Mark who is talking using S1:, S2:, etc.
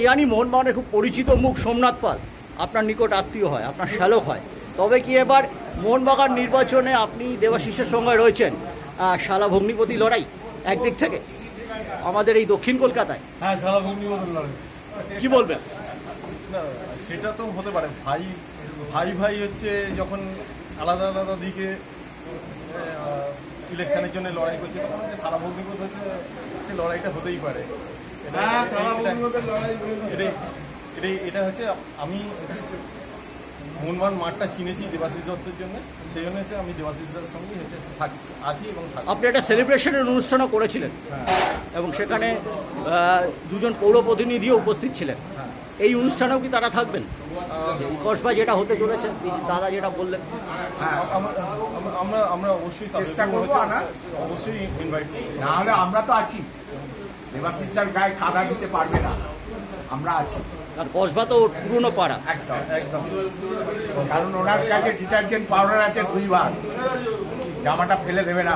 S1: জানি মোহনবাগানের খুব পরিচিত মুখ সোমনাথ পাল। আপনার নিকট আত্মীয় হয় আপনার শ্যালক হয়। তবে কি এবার মোহনবাগান নির্বাচনে আপনি দেবাশিসের সঙ্গে রয়েছেন শালা ভগ্নিপতি লড়াই একদিক থেকে? আমাদের এই দক্ষিণ কলকাতায়।
S2: হ্যাঁ সারা ভগ্নি মতন লড়াই।
S1: কি বলবেন?
S2: সেটা তো হতে পারে। ভাই ভাই ভাই হচ্ছে যখন আলাদা আলাদা দিকে ইলেকশনের জন্য লড়াই করছে তখন হচ্ছে সারা ভগ্নিপত হচ্ছে সে লড়াইটা হতেই পারে। এটা-
S3: হ্যাঁ,
S2: এটা- হচ্ছে আমি মনমান মাঠটা চিনেছি দেবাশিস দত্তের জন্য সেই জন্য হচ্ছে আমি দেবাশিস দার সঙ্গেই হচ্ছে থাক আছি এবং থাকি
S1: আপনি একটা সেলিব্রেশনের অনুষ্ঠানও করেছিলেন এবং সেখানে দুজন পৌর প্রতিনিধিও উপস্থিত ছিলেন। এই অনুষ্ঠানেও কি তারা থাকবেন? কসবা যেটা হতে চলেছে দাদা যেটা বললেন।
S2: আমরা আমরা- আমরা আমরা অবশ্যই
S3: চেষ্টা করব
S2: অবশ্যই ইনভাইট
S3: না হলে আমরা তো আছি। দেবাশিসটার গায়ে কাদা দিতে পারবে না। আমরা আছি।
S1: আর কসবা তো পুরনো পাড়া।
S3: একদম
S2: একদম।
S3: কারণ ওনার কাছে ডিটারজেন্ট পাউডার আছে দুইবার। জামাটা ফেলে দেবে না।